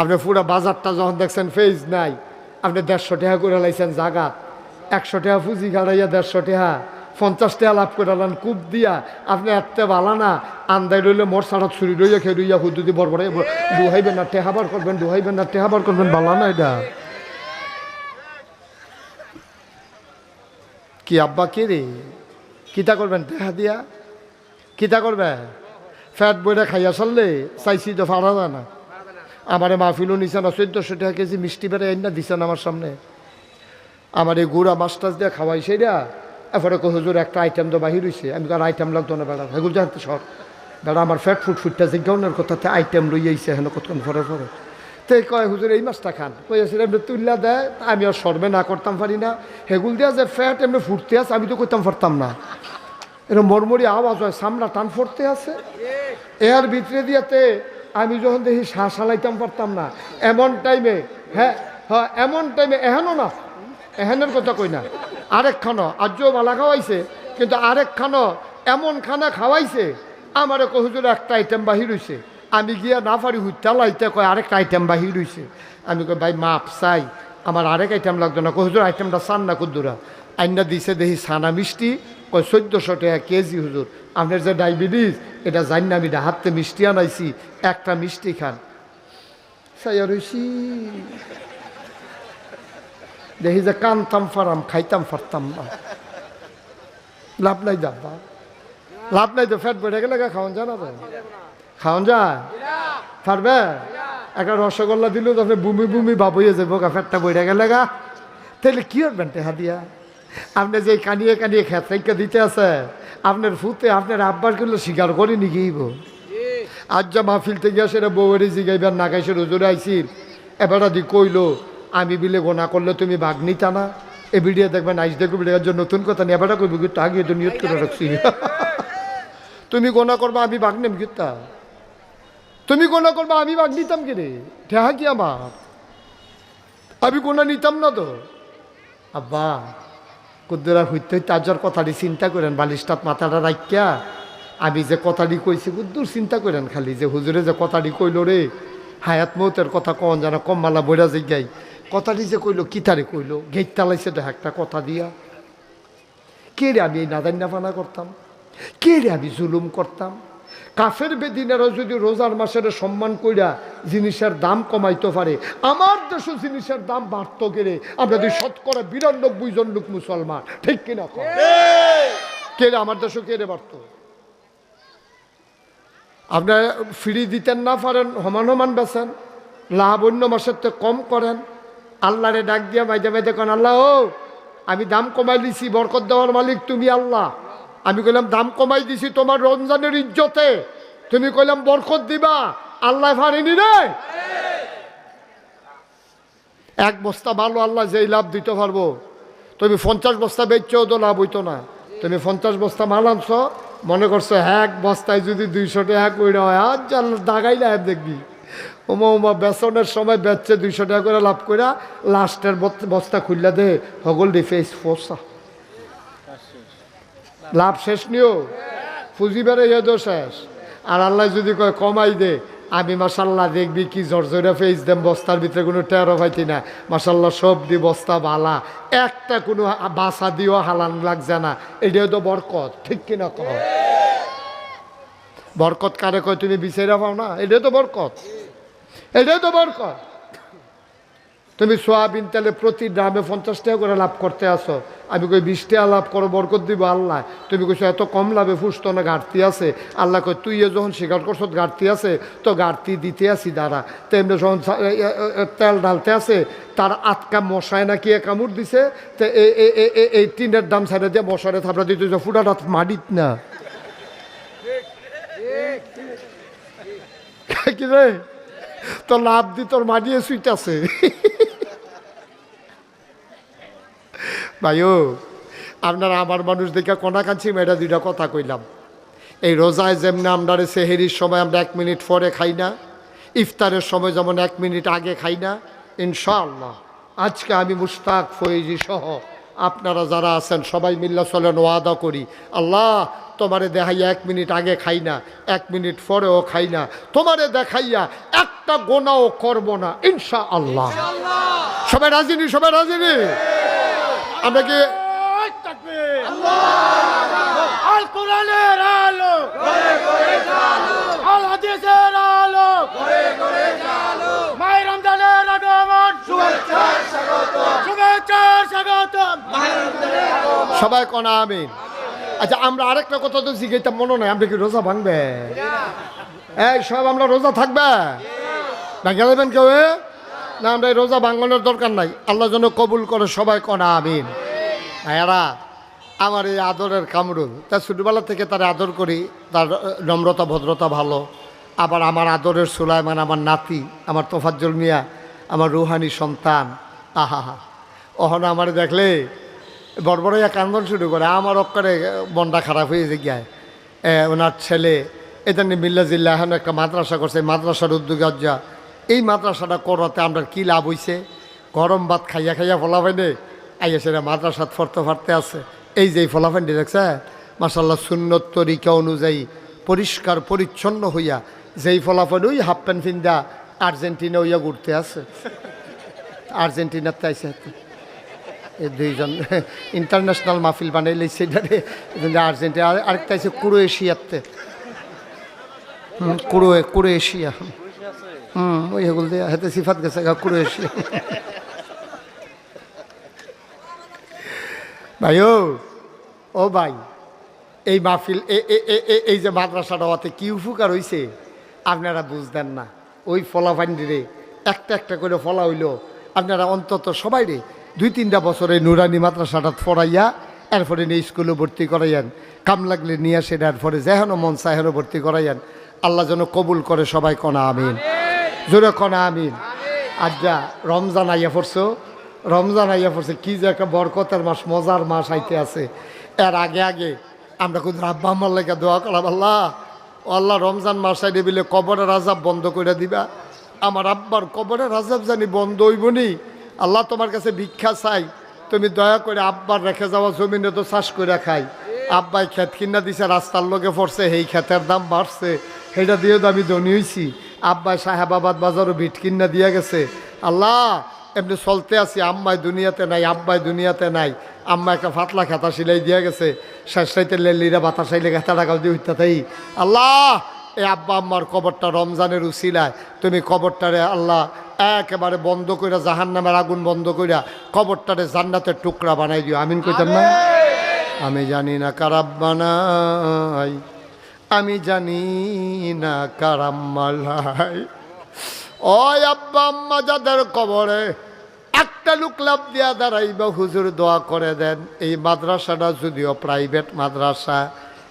আপনি পুরো বাজারটা যখন দেখছেন ফেজ নাই। আপনি দেড়শো টাকা করে লাইছেন জাগা। একশো টাকা পুঁজি গাড়াইয়া দেড়শো টাকা। পঞ্চাশ টাকা লাভ করে লান কূপ দিয়া। আপনি এত বালা না। আন্দাই রইলে মোর সাড়া ছুরি রইয়া খেয়ে রইয়া হুদুদি বড় ডুহাইবেন না টেহাবার করবেন ডুহাইবেন না টেহাবার করবেন, বালা না এটা। কি আব্বা কে রে? কিতা করবেন টেহা দিয়া? কিতা করবে ফ্যাট বইটা খাইয়া চললে, চাইছি তো ফাড়া যায় না। আমার মাহফিলও নিছেন না চোদ্দশো টাকা কেজি মিষ্টি বেড়ে আইন না দিছেন আমার সামনে। আমার এই গুড়া মাছ টাছ দিয়ে খাওয়াই সেটা এরপরে কো একটা আইটেম তো বাহির হয়েছে আমি কার আইটেম লাগতো না বেড়া হেগুল জানতে সর। বেড়া আমার ফ্যাট ফুট ফুটটা জিজ্ঞানের কথাতে আইটেম লই আইছে? হেন কতক্ষণ পরে পরে তো কয়, হুজুর, এই মাছটা খান। কই আছে এমনি তুললা দেয় আমি আর সর্বে না করতাম পারি না। হেগুল দিয়া যে ফ্যাট এমনি ফুটতে আছে, আমি তো করতাম পারতাম না। এরকম মরমরি আওয়াজ হয়, সামনা টান ফুটতে আছে। এর ভিতরে দিয়াতে আমি যখন দেখি শ্বাস হালাইতাম পারতাম না। এমন টাইমে হ্যাঁ হ্যাঁ এমন টাইমে এহেনও না এহেনের কথা কই না। আরেক খানো, আজও বালা খাওয়াইছে, কিন্তু আরেক খানো এমন খানা খাওয়াইছে, আমার হুজুর, একটা আইটেম বাহির হইছে। আমি গিয়া না পারি হুইতালাইতে কয়, আরেকটা আইটেম বাহির হইছে। আমি কই ভাই, মাপ চাই, আমার আরেক আইটেম লাগতো না। হুজুর আইটেমটা চান না কুদ্দুরা। আইনা দিছে দেখি সানা মিষ্টি কয়, চোদ্দশো টাকা কেজি হুজুর। আপনার যে ডায়াবেটিস, এটা জানি না, আমি হাতে মিষ্টি আনাইছি, একটা মিষ্টি খান। সাইয়া দেখি যে কানতাম ফারাম, খাইতাম ফারতাম না। লাভ নাই যাবা লাভ নাই তো ফ্যাট বেড়ে গেলে খাওয়ান যায় না তো? খাওয়ান যায়? পারবে? একটা রসগোল্লা দিলেও তো আপনি বুমি বুমি ভাব হয়ে যাব গা, ফ্যাটটা বেড়ে গেলে গা। তাহলে কি করবেন টেহা দিয়া? আপনি যে কানিয়ে কানিয়ে খেতরাইকে দিতে আছে, আপনার ফুতে আপনার আব্বার করলে স্বীকার করে নিগিব আজ যা মাহফিল থেকে সেটা বউয়েরই জিগাইবার না খাইছে রোজরে আইসির এবারটা দি কইলো, আমি বিলে গোনা করলে তুমি বাঘ নিতা না এ ভিডিও দেখবেন, আইস দেখো ভিডিওর জন্য নতুন কথা নিয়ে এবারটা কইবি, কিন্তু আগে তো নিয়ত করে রাখছি। তুমি গোনা করবা, আমি বাঘ নেম কিতা তুমি গোনা করবা, আমি বাঘ নিতাম কি রে? ঠেহা কি আমার? আমি গোনা নিতাম না তো? আব্বা কুদ্দুরা হইতে হইতে আজর কথাটি চিন্তা করেন, বালিশটাত মাথাটা রাখিয়া আমি যে কথাটি কইছি, কুদ্দুর চিন্তা করেন খালি যে হুজুরে যে কথাটি কইল রে, হায়াত মৌতের কথা কন জানা কম্মালা বইরা গাই কথাটি যে কইলো, কিতারে কইলো, গেট তালাইছে দেখ একটা কথা দিয়া। কে রে আমি এই নাদান্না ফানা করতাম? কে রে আমি জুলুম করতাম? কাফের বেদিনেরা যদি রোজার মাসের সম্মান কইরা জিনিসের দাম কমাইতে পারে আমার দেশে জিনিসের দাম বাড়ত গেলে আমরা যদি শতকরা বিরানব্বই জন লোক মুসলমান ঠিক কিনা কে আমার দেশে কে রে বাড়ত? আপনার ফ্রি দিতেন না পারেন সমান সমান বেছেন লাভ অন্য মাসের তো কম করেন। আল্লাহরে ডাক দিয়া মাইদে মাইদে কন আল্লাহ ও আমি দাম কমাই দিছি বরকত দেওয়ার মালিক তুমি আল্লাহ। আমি কইলাম, দাম কমাই দিছি তোমার রমজানের ইজ্জতে। তুমি কইলাম, বরকত দিবা, আল্লাহ ফারেনি রে। এক বস্তা ভালো আল্লাহ যেই লাভ দিতে পারব। তুমি পঞ্চাশ বস্তা বেচছেও তো লাভ হইতো না। তুমি পঞ্চাশ বস্তা মাল আনছ, মনে করছ, এক বস্তায় যদি দুইশো টাকা কইরা হয় আজ জাল দাগাই লাভ দেখবি। ওমা ওমা বেসনের সময় বেচছে দুইশো টাকা করে লাভ কইরা, লাস্টের বস্তা খুললা দে, হগল ডি ফেস ফোসা। লাভ শেষ নিও? পুঁজি বেড়ে তো শেষ। আর আল্লাহ যদি কয়, কমাই দে। আমি মাসাল্লাহ দেখবি কি জর্জরা ফেস দেম বস্তার ভিতরে কোনো টেরো পাইতি না। মাসাল্লাহ সব দি বস্তা বালা। একটা কোনো বাসা দিও হালান লাগছে না। এটাও তো বরকত। ঠিক কিনা কহ বরকত কারে কয়, তুমি বিচারা পাও না? এটাও তো বরকত। এটাও তো বরকত। তুমি সোয়াবিন তেলে প্রতি ড্রামে পঞ্চাশ টাকা করে লাভ করতে আসো আমি কই বিশ টাকা লাভ করো, বরকত দিব আল্লাহ। তুমি কইছো এত কম লাভে ফুসতো না, ঘাটতি আছে। আল্লাহ তুই এ যখন স্বীকার করছ, ঘাটতি আছে, তো ঘাটতি দিতে আসি দাঁড়া। তেমনি যখন তেল ঢালতে আছে, তার আটকা মশায় নাকি কামড় দিছে, তো এই টিনের দাম ছাড়ে দিয়ে মশারে থাপড়া দিতে ফুটাটা মাডিত না। কি রে? তো লাভ দি, তোর মাডিয়ে সুইটাছে। ভাইও, আপনারা আমার মানুষ দেখে কোনা কাঞ্চি মেয়েটা দুইটা কথা কইলাম। এই রোজায় যেমনি আমরা সেহেরির সময় আমরা এক মিনিট পরে খাই না, ইফতারের সময় যেমন এক মিনিট আগে খাই না, ইনশাআল্লাহ। আজকে আমি মুস্তাক ফৈজি সহ আপনারা যারা আছেন, সবাই মিল্লা চলেন, ওয়াদা করি। আল্লাহ, তোমারে দেখাইয়া এক মিনিট আগে খাই না, এক মিনিট পরেও খাই না। তোমারে দেখাইয়া একটা গোনাও করব না ইনশা আল্লাহ সবাই রাজিনি সবাই রাজিনি আমরা কি আল কোরআনের আলো। আল হাদিসের আলো। মাই রমজানের আগমন। শুভেচ্ছার স্বাগতম। সবাই কনা আমিন। আচ্ছা আমরা আরেকটা কথা তো জিজ্ঞাসা মনে নাই আমরা কি রোজা ভাঙবে? এই সব আমরা রোজা থাকবে? ভেঙে দেবেন কেউ? না, আমরা এই রোজা ভাঙানোর দরকার নাই। আল্লাহ যেন কবুল করে সবাই কনা, আমিন। ভাইয়ারা, আমার এই আদরের কামরুল তা ছোটবেলা থেকে তার আদর করি, তার নম্রতা, ভদ্রতা ভালো। আবার আমার আদরের সুলাইমান, আমার নাতি, আমার তোফাজ্জল মিয়া, আমার রুহানি সন্তান আহা হা অহন আমার দেখলে বড় বড় এক কান্দন শুরু করে, আমার অক্ষরে মনটা খারাপ হয়ে যে গিয়ায়। ওনার ছেলে এটা নিয়ে মিল্লা জিল্লা এখন একটা মাদ্রাসা করছে, মাদ্রাসার উদ্যোগে এই মাদ্রাসাটা করাতে আমরা কি লাভ হইছে? গরম ভাত খাইয়া খাইয়া ফলাফাইনে আইয়া সেটা মাদ্রাসাত ফরতে ফারতে আছে। এই যে এই ফলাফাইনটি দেখছে মাসাল্লাহ সুন্নত তরিকা অনুযায়ী পরিষ্কার, পরিচ্ছন্ন হইয়া যেই ফলাফল ওই হাফ প্যান্ট ফিন্দা আর্জেন্টিনা হইয়া ঘুরতে আছে। আর্জেন্টিনাতে আইসে এই দুইজন ইন্টারন্যাশনাল মাহফিল বানাই সেটারে আর্জেন্টিনা, আর- আরেকটা আছে ক্রোয়েশিয়াতে। ক্রোয়ে, ক্রোয়েশিয়া। ওই হেগুল দিয়ে হাতে সিফাত গেছে, গা ভাই ও ও ভাই, এই মাহফিল এই যে মাদ্রাসাটা হতে কি উপকার হইছে, আপনারা বুঝতেন না। ওই ফলাফান্ডিরে একটা একটা করে ফলা হইল। আপনারা অন্তত সবাই রে, দুই তিনটা বছরে নুরানি মাদ্রাসাটা ফরাইয়া, এরপরে নিয়ে স্কুলে ভর্তি করাইয়ান। কাম লাগলে নিয়ে আসেন, এরপরে যেহেন মন চাহেন ভর্তি করাইয়ান। আল্লাহ যেন কবুল করে সবাই কনা আমিন। জোরে কনা, আমিন। যা রমজান আইয়া পড়ছো? রমজান আইয়া পড়ছে, কি যে একটা বরকতের মাস, মজার মাস আইতে আছে। এর আগে আগে আমরা কিন্তু আব্বা আমার লেগে দোয়া করাম আল্লাহ আল্লাহ, রমজান মাস আইলে বিলে কবরের আজাব বন্ধ করে দিবা। আমার আব্বার কবরের আজাব জানি বন্ধ হইবনি আল্লাহ তোমার কাছে ভিক্ষা চাই। তুমি দয়া করে আব্বার রেখে যাওয়া জমিনে তো চাষ করে খাই। আব্বাই ক্ষেত কিনা দিছে, রাস্তার লগে পড়ছে, সেই ক্ষেতের দাম বাড়ছে। সেটা দিয়ে তো আমি ধনী হয়েছি আব্বাই সাহেবাবাদ বাজারও বিট কিনা দিয়ে গেছে। আল্লাহ এমনি চলতে আছি আম্মাই দুনিয়াতে নাই আব্বাই দুনিয়াতে নাই। আম্মা একটা ফাতলা খাতা সিলাই দিয়ে গেছে। শেষ রাইতে লেলিরা বাতাস আইলে খাতা টাকাও দিয়ে উঠতে তাই আল্লাহ এই আব্বা আম্মার কবরটা রমজানের উসিলায়। তুমি কবরটারে আল্লাহ একেবারে বন্ধ কইরা জাহান নামের আগুন বন্ধ কইরা কবরটারে জান্নাতের টুকরা বানাই দিও। আমিন কইতাম না? আমি জানি না কারাব বানাই আমি জানি না কারাম্মালাই ওই আব্বা আম্মা যাদের কবরে একটা লোক লাভ দিয়া দাঁড়াইবা, হুজুর দোয়া করে দেন। এই মাদ্রাসাটা যদিও প্রাইভেট মাদ্রাসা,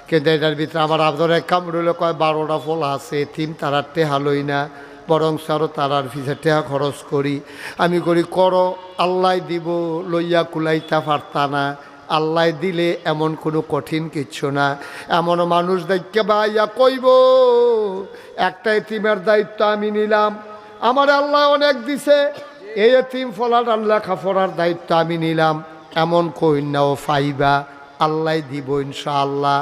কিন্তু এটার ভিতরে আমার আদরে কামড়ুলে কয়, বারোটা ফল আছে থিম তারা টেহালই না বরং আরও তারার ফিসে টেহা খরচ করি। আমি করি, করো, আল্লাহ দিব, লইয়া কুলাইতা পারতা না। আল্লাহ দিলে এমন কোনো কঠিন কিচ্ছু না। এমন মানুষ দেখতে ভাইয়া কইব, একটা এতিমের দায়িত্ব আমি নিলাম। আমার আল্লাহ অনেক দিছে, এই এতিম ফলার আল্লাহ খাফরার দায়িত্ব আমি নিলাম। এমন কইনাও ফাইবা, আল্লাহ দিব ইনশাআল্লাহ।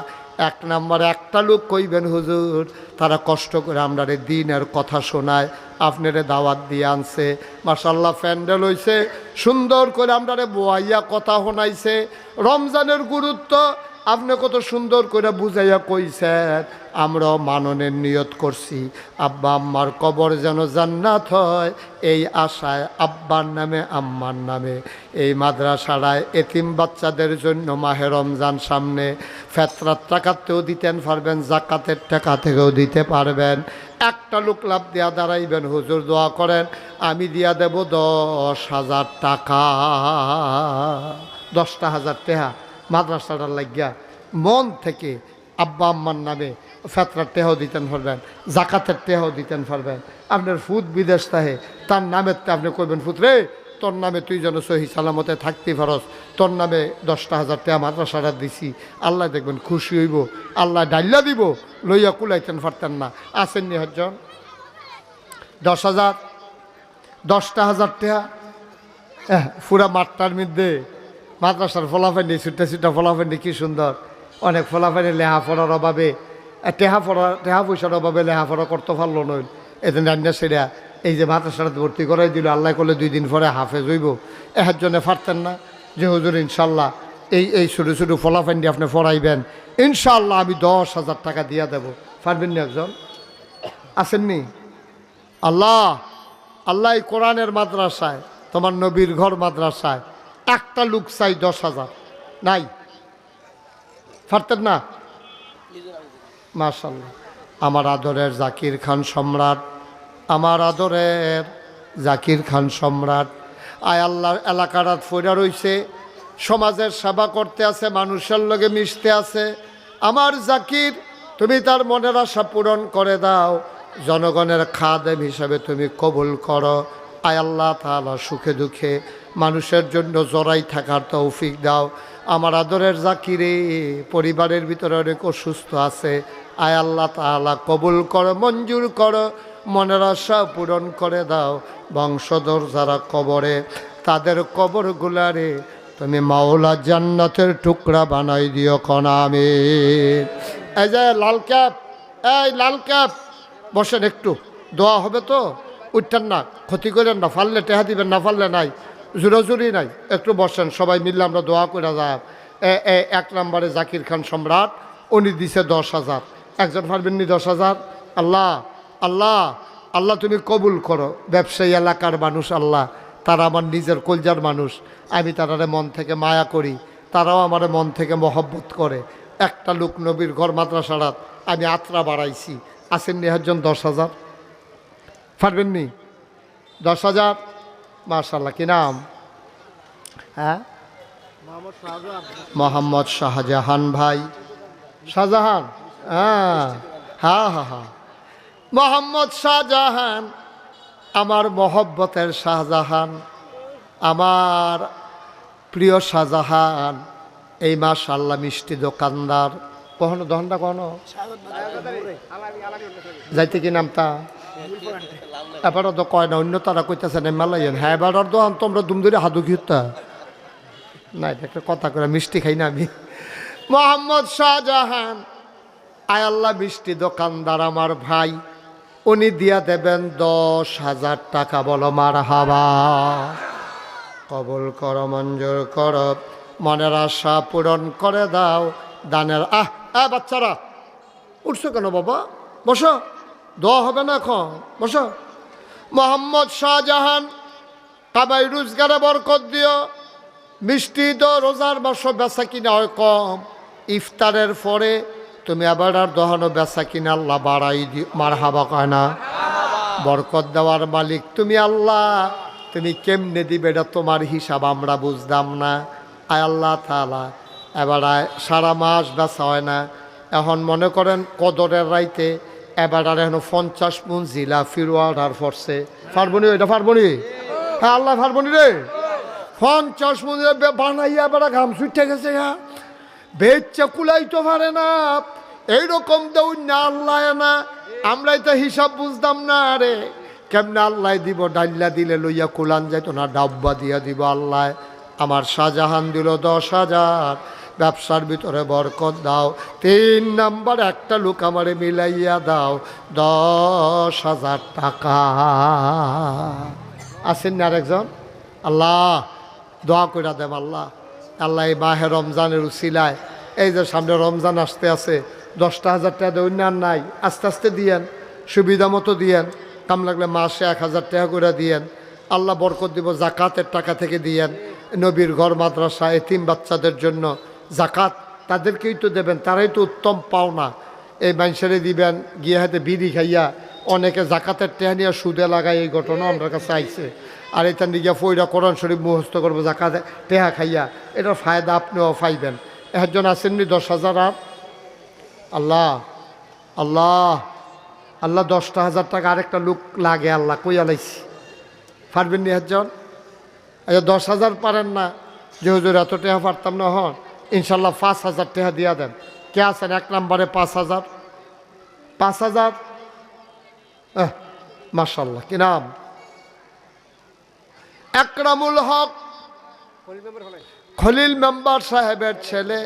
এক নম্বর একটা লোক কইবেন, হুজুর, তারা কষ্ট করে আমরা দিনের কথা শোনায়। আপনারে দাওয়াত দিয়ে আনছে। মাসাল্লাহ প্যান্ডেল হইছে। সুন্দর করে আমরা বোয়াইয়া কথা শোনাইছে। রমজানের গুরুত্ব আপনি কত সুন্দর করে বুঝাইয়া কইছেন। আমরাও মাননের নিয়ত করছি। আব্বা আম্মার কবর যেন জান্নাত হয়, এই আশায় আব্বার নামে, আম্মার নামে। এই মাদ্রাসাড়ায় এতিম বাচ্চাদের জন্য মাহে রমজান সামনে। ফেতরার টাকাতেও দিতেন পারবেন, জাকাতের টাকা থেকেও দিতে পারবেন। একটা লোক লাভ দিয়া দাঁড়াইবেন, হুজুর দোয়া করেন, আমি দিয়া দেব দশ হাজার টাকা। দশটা হাজার টেহা মাদ্রাসাটার লাগিয়া মন থেকে আব্বা আম্মার নামে ফেতরার টেহাও দিতেন পারবেন জাকাতের টেহাও দিতেন পারবেন। আপনার ফুদ বিদেশ তাহে তার নামের আপনি কইবেন ফুত রে তোর নামে তুই যেন সহি সালামতে থাকতে পারস তোর নামে দশটা হাজার টাকা মাদ্রাসাটা দিছি আল্লাহ দেখবেন খুশি হইব আল্লাহ ডাইল্লা দিব লইয়া কুলাইতেন পারতেন না। আসেননি হজন দশ হাজার দশটা হাজার টাকা এহ, পুরা মাঠটার মধ্যে মাদ্রাসার ফলাফেন্ডি ছুটে ছুটে ফলাফেন্ডি কি সুন্দর। অনেক ফলাফানি লেহাফড়ার অভাবে এ, টেহা পড়া, টেহা পয়সার অভাবে লেহাফড়া করতে পারল নইল এদিন রান্না সেরা, এই যে মাদ্রাসাটা ভর্তি করাই দিল, আল্লাহ করলে দুই দিন পরে হাফেজ হইব। এহার জন্য পারতেন না। যে হুজুর, ইনশাল্লাহ, এই এই ছোটো ছোটো ফলাফান্ডি আপনি পড়াইবেন। ইনশাল্লাহ আমি দশ হাজার টাকা দিয়ে দেবো। পারবেন না একজন? আসেননি আল্লাহ আল্লাহ কোরআনের মাদ্রাসায়, তোমার নবীর ঘর মাদ্রাসায়, একটা লোক চাই দশ হাজার। নাই? পারতেন না? মাশাল্লাহ আমার আদরের জাকির খান সম্রাট, আমার আদরের জাকির খান সম্রাট। আয় আল্লাহর এলাকাটা ফইরা রইছে, সমাজের সেবা করতে আছে, মানুষের লগে মিশতে আছে। আমার জাকির, তুমি তার মনের আশা পূরণ করে দাও, জনগণের খাদেম হিসাবে তুমি কবুল করো। আয় আল্লাহ সুখে দুঃখে মানুষের জন্য জড়াই থাকার তৌফিক দাও। আমার আদরের জাকিরে, পরিবারের ভিতরে অনেক অসুস্থ আছে। আয় আল্লাহ তাআলা কবুল করো, মঞ্জুর কর, মনের আশা পূরণ করে দাও। বংশধর যারা কবরে, তাদের কবরগুলারে তুমি মাওলা জান্নাতের টুকরা বানাই দিও কনামে এই যে লাল ক্যাপ, এই লাল ক্যাপ, বসেন একটু। দোয়া হবে তো? উঠতেন না, ক্ষতি করেন না, ফাললে টেহা দিবেন না, ফাললে নাই। জুরোজুরি নাই, একটু বসেন, সবাই মিললে আমরা দোয়া করে যাব এক নম্বরে জাকির খান সম্রাট, উনি দিছে দশ হাজার। একজন পারবেন নি দশ হাজার? আল্লাহ আল্লাহ আল্লাহ তুমি কবুল করো। ব্যবসায়ী এলাকার মানুষ আল্লাহ, তারা আমার নিজের কলজার মানুষ। আমি তারারে মন থেকে মায়া করি, তারাও আমার মন থেকে মহব্বত করে। একটা লোক নবীর ঘর মাদ্রাসারাত, আমি আত্রা বাড়াইছি। আসেন নিহাজন দশ হাজার? পারবেন নি? দশ হাজার? মার্শাল্লাহ কি নাম? হ্যাঁ? মোহাম্মদ শাহজাহান। ভাই। শাহজাহান? হ্যাঁ। হ্যাঁ হ্যাঁ হ্যাঁ। মোহাম্মদ শাহজাহান আমার মহব্বতের শাহজাহান আমার প্রিয় শাহজাহান এই মাস আল্লাহ মিষ্টি দোকানদার। কখনো দহনটা কখনো? যাইতে কি নামতা? এবারও তো কয় না, অন্য তারা কইতেছে না মেলাইন হ্যাঁ এবার তো তোমরা দুম ধরে হাদু ঘিরতা না এটা একটা কথা করে মিষ্টি খাই না আমি। মোহাম্মদ শাহজাহান, আয় আল্লাহ মিষ্টি দোকানদার আমার ভাই, উনি দিয়া দেবেন দশ হাজার টাকা, বলো মার হাবা কবল কর, মঞ্জুর কর, মনের আশা পূরণ করে দাও, দানের আহ আহ বাচ্চারা, উঠছো কেন বাবা? বসো, দোয়া হবে না এখন, বসো। মোহাম্মদ শাহজাহান কাবাই রোজগারে বরকত দিও। মিষ্টি তো রোজার মাসও বেচা কিনা হয় কম। ইফতারের পরে তুমি আবার আর দহনো বেচা কিনা আল্লাহ বাড়াই দিও মার হাবা কয় না? বরকত দেওয়ার মালিক তুমি আল্লাহ। তুমি কেমনে দিবে এটা তোমার হিসাব আমরা বুঝতাম না। আয় আল্লাহ তালা এবার সারা মাস বেচা হয় না। এখন মনে করেন কদরের রাইতে এবার আর এখন পঞ্চাশ মন জিলা ফিরোয়ার আর ফরছে পারবনি এটা পারবনি হ্যাঁ আল্লাহ পারবনি রে। পঞ্চাশ মন বানাইয়া এবার ঘাম ছুটে গেছে হ্যাঁ। বেচ্চা কুলাইতে পারে না। এইরকম দৌড় না আল্লাহ না। আমরাই তো হিসাব বুঝতাম না আরে কেমনে আল্লাহ দিব ডাল্লা দিলে লইয়া কুলান যাইতো না, ডাব্বা দিয়া দিব আল্লাহ। আমার শাহজাহান দিল দশ হাজার। ব্যবসার ভিতরে বরকত দাও। তিন নাম্বার, একটা লোক আমারে মিলাইয়া দাও। দশ হাজার টাকা। আছেন না আরেকজন? আল্লাহ, দোয়া করে দেব আল্লাহ। আল্লাহ এই মাহে রমজানের উসিলায়। এই যে সামনে রমজান আসতে আছে, দশটা হাজার টাকা দেয় আর নাই। আস্তে আস্তে দিয়েন, সুবিধা মতো দিয়েন। কাম লাগলে মাসে এক হাজার টাকা করে দিয়েন। আল্লাহ বরকত দিব, জাকাতের টাকা থেকে দিয়েন। নবীর ঘর, মাদ্রাসা, এতিম বাচ্চাদের জন্য জাকাত, তাদেরকেই তো দেবেন, তারাই তো উত্তম পাওনা। এই মানুষেরে দিবেন, গিয়ে হাতে বিড়ি খাইয়া অনেকে জাকাতের টেহা নিয়ে সুদে লাগায়, এই ঘটনা আমার কাছে আইছে। আর এটা নিয়ে ফইরা কোরআন শরীফ মুখস্থ করব, জাকাতে টেহা খাইয়া। এটার ফায়দা আপনিও পাইবেন। একজন আসেননি দশ হাজার আর আল্লাহ আল্লাহ আল্লাহ দশটা হাজার টাকা আরেকটা লোক লাগে, আল্লাহ, কই আলাইছি? পারবেন নি একজন? আচ্ছা দশ হাজার পারেন না, যে হুজুর এত টেহা পারতাম না হন। ইনশাল্লাহ পাঁচ হাজার টেহা দিয়া দেন। কে আছেন? এক নম্বরে পাঁচ হাজার। পাঁচ হাজার? মার্শাল্লাহ কি নাম? একরামুল হক। খলিল মেম্বার সাহেবের ছেলে।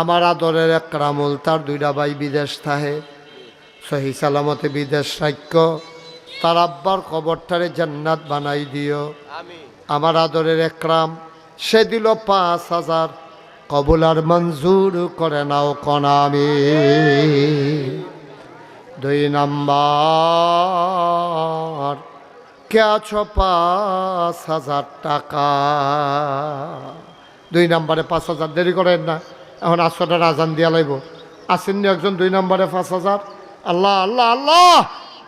আমার আদরের এক রামুল তার দুইটা ভাই বিদেশ থাহে সহি সালামতে বিদেশ সাক্ষ্য তার আব্বার কবরটারে জান্নাত বানাই দিও। আমার আদরের একরাম সে দিল পাঁচ হাজার। কবুল আর মঞ্জুর করে নাও কনামি। দুই নাম্বার, কে পাঁচ হাজার টাকা? দুই নম্বরে পাঁচ হাজার, দেরি করেন না, এখন আসটা রাজান দিয়া লাইব। আসেননি একজন, দুই নম্বরে পাঁচ হাজার। আল্লাহ আল্লাহ আল্লাহ!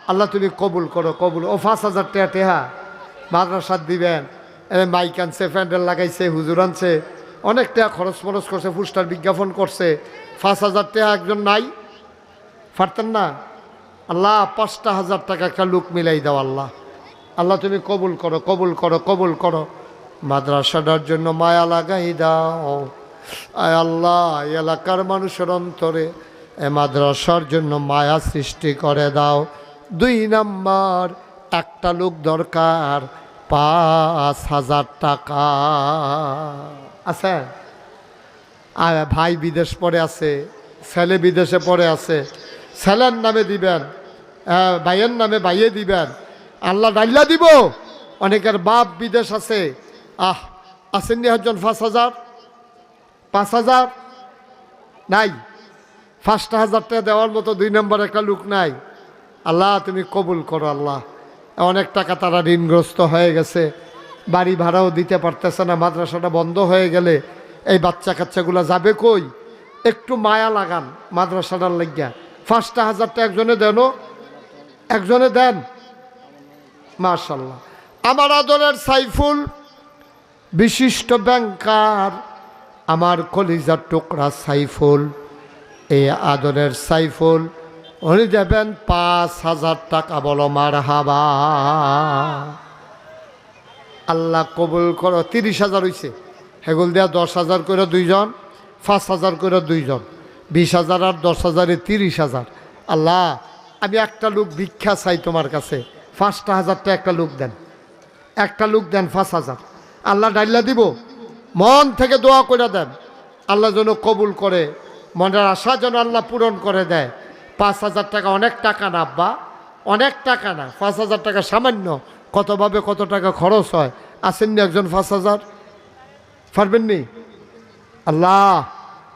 আল্লাহ, তুমি কবুল করো, কবুল। ও পাঁচ হাজার টেহা টেহা, মাদ্রাসার দিবেন। মাইক আনছে, প্যান্ডেল লাগাইছে, হুজুর আনছে। অনেক টাকা খরচ মরচ করছে পুস্টার বিজ্ঞাপন করছে। পাঁচ হাজার টাকা একজন নাই। পারতেন না? আল্লাহ পাঁচটা হাজার টাকা একটা লুক মিলাই দাও আল্লাহ। আল্লাহ তুমি কবুল করো কবুল করো কবুল করো। মাদ্রাসাটার জন্য মায়া লাগাই দাও। আয় আল্লাহ এলাকার মানুষের অন্তরে এ মাদ্রাসার জন্য মায়া সৃষ্টি করে দাও। দুই নাম্বার, একটা লোক দরকার, পাঁচ হাজার টাকা। আছে? আর ভাই বিদেশ পড়ে আছে ছেলে বিদেশে পড়ে আছে ছেলের নামে দিবেন আহ, ভাইয়ের নামে ভাইয়ে দিবেন আল্লাহ ডাইল্লা দিব। অনেকের বাপ বিদেশ আছে আহ আসেননি একজন পাঁচ হাজার? পাঁচ হাজার? নাই। পাঁচটা হাজার টাকা দেওয়ার মতো দুই নম্বর একটা লোক নাই। আল্লাহ তুমি কবুল করো আল্লাহ। অনেক টাকা তারা ঋণগ্রস্ত হয়ে গেছে। বাড়ি ভাড়াও দিতে পারতেছে না, মাদ্রাসাটা বন্ধ হয়ে গেলে এই বাচ্চা কাচ্চাগুলো যাবে কই? একটু মায়া লাগান মাদ্রাসাটার লাগিয়া। পাঁচটা হাজারটা একজনে দেন একজনে দেন। মার্শাল্লাহ আমার আদরের সাইফুল বিশিষ্ট ব্যাংকার, আমার কলিজার টুকরা সাইফুল। এই আদরের সাইফুল, উনি দেবেন পাঁচ হাজার টাকা, বলো মার হাবা আল্লাহ কবুল করো, তিরিশ হাজার হইছে। হেগুল দেয়া দশ হাজার করে দুইজন, পাঁচ হাজার করে দুইজন। বিশ হাজার আর দশ হাজারে তিরিশ হাজার। আল্লাহ, আমি একটা লোক ভিক্ষা চাই তোমার কাছে। পাঁচটা হাজারটা একটা লোক দেন। একটা লোক দেন পাঁচ হাজার। আল্লাহ ডাইল্লা দিব, মন থেকে দোয়া করে দেন। আল্লাহ যেন কবুল করে, মনের আশা যেন আল্লাহ পূরণ করে দেয়। পাঁচ হাজার টাকা অনেক টাকা না, আব্বা। অনেক টাকা না, পাঁচ হাজার টাকা সামান্য। কতভাবে কত টাকা খরচ হয়? আসেননি একজন পাঁচ হাজার? পারবেন নি আল্লাহ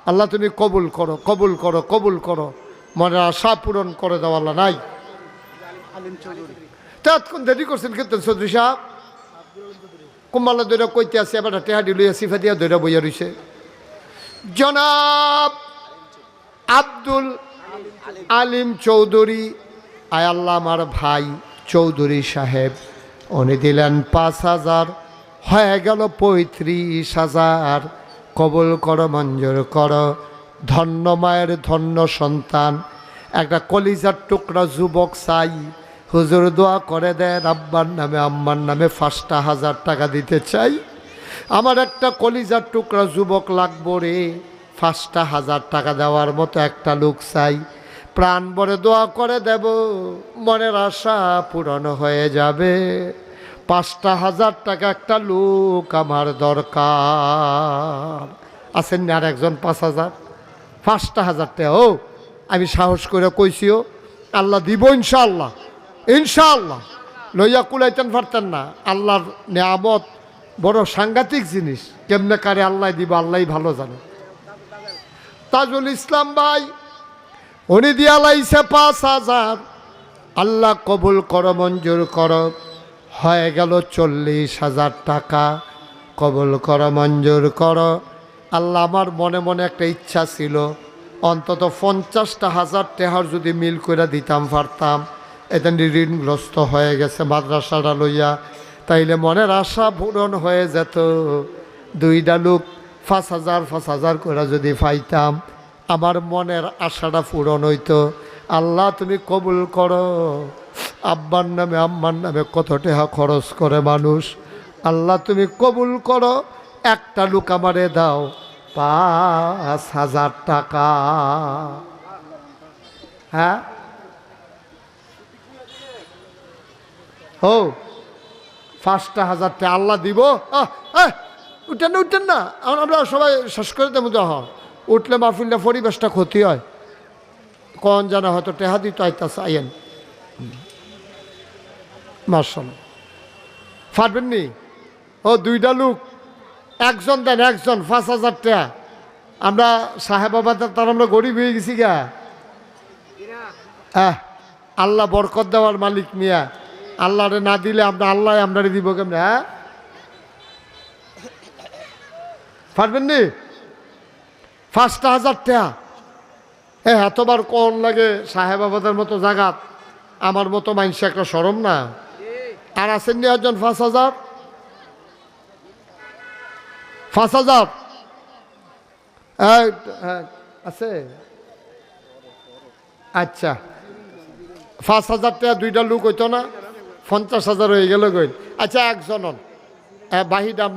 আল্লাহ তুমি কবুল করো কবুল করো কবুল করো। মনের আশা পূরণ করে দাও, আল্লাহ নাই। তা এতক্ষণ দেরি করছেন কিন্তু চৌধুরী সাহেব। কুম্বালা দৈরা কইতে আছে এবার টেহাডি লইয়া সিফা দিয়া দৈরা বইয়া রইছে। জনাব আব্দুল আলিম চৌধুরী, আয় আল্লাহ আমার ভাই চৌধুরী সাহেব। উনি দিলেন পাঁচ হাজার। হয়ে গেল পঁয়ত্রিশ হাজার। কবুল করো, মঞ্জুর করো। ধন্য মায়ের ধন্য সন্তান। একটা কলিজার টুকরা যুবক চাই। হুজুর দোয়া করে দেন, আব্বার নামে, আম্মার নামে পাঁচটা হাজার টাকা দিতে চাই। আমার একটা কলিজার টুকরা যুবক লাগবো রে। পাঁচটা হাজার টাকা দেওয়ার মতো একটা লোক চাই। প্রাণ ভরে দোয়া করে দেব, মনের আশা পূরণ হয়ে যাবে। পাঁচটা হাজার টাকা একটা লোক আমার দরকার। আছেন না আর একজন পাঁচ হাজার? পাঁচটা হাজার টাকা। ও, আমি সাহস করে কইছিও আল্লাহ দিব ইনশাআল্লাহ ইনশাআল্লাহ। লইয়া কুলাইতেন পারতেন না। আল্লাহর নিয়ামত বড় সাংঘাতিক জিনিস। কেমনে কারে আল্লাহ দিব আল্লাহ ভালো জানে। তাজুল ইসলাম ভাই উনি দিয়া লাইছে পাঁচ হাজার। আল্লাহ কবুল কর, মঞ্জুর কর। হয়ে গেল চল্লিশ হাজার টাকা। কবুল কর, মঞ্জুর করো। আল্লাহ আমার মনে মনে একটা ইচ্ছা ছিল। অন্তত পঞ্চাশটা হাজার টেহার যদি মিল করে দিতাম, পারতাম। এতে ঋণগ্রস্ত হয়ে গেছে মাদ্রাসাটা লইয়া। তাইলে মনের আশা পূরণ হয়ে যেত। দুইটা লোক পাঁচ হাজার পাঁচ হাজার করে যদি পাইতাম। আমার মনের আশাটা পূরণ হইতো। আল্লাহ, তুমি কবুল করো। আব্বার নামে, আম্মার নামে কত টাকা খরচ করে মানুষ। আল্লাহ, তুমি কবুল করো। একটা লোক আমারে দাও, পাঁচ হাজার টাকা। হ্যাঁ? ও, পাঁচটা হাজার টাকা আল্লাহ দিব। উঠেন না উঠেন না। আমরা সবাই শেষ করে দেবো যখন। উঠলে মাহফিলটা পরিবেশটা ক্ষতি হয়। কন জানা হয়তো টেহা দিত আইতাছে, আইয়েন। মার্শাল ফাটবেন নি? ও, দুইটা লোক। একজন দেন, একজন, পাঁচ হাজার টাকা আমরা সাহেব সাহেবাবাদের তার আমরা গরিব হয়ে গেছি গা। হ্যাঁ আল্লাহ বরকত দেওয়ার মালিক মিয়া। আল্লাহরে না দিলে আমরা আল্লাহ আপনারে দিব কেমনে হ্যাঁ? পারবেন নি? পাঁচটা হাজার টাকা এ, এতবার কোন লাগে সাহেব আবাদের মতো জাগাত? আমার মতো মানুষ একটা সরম না। আর আছেন নি একজন পাঁচ হাজার? পাঁচ হাজার? আছে? আচ্ছা। পাঁচ হাজার টাকা দুইটা লোক হইতো না? পঞ্চাশ হাজার হয়ে গেল গই। আচ্ছা একজন বাহির আমরা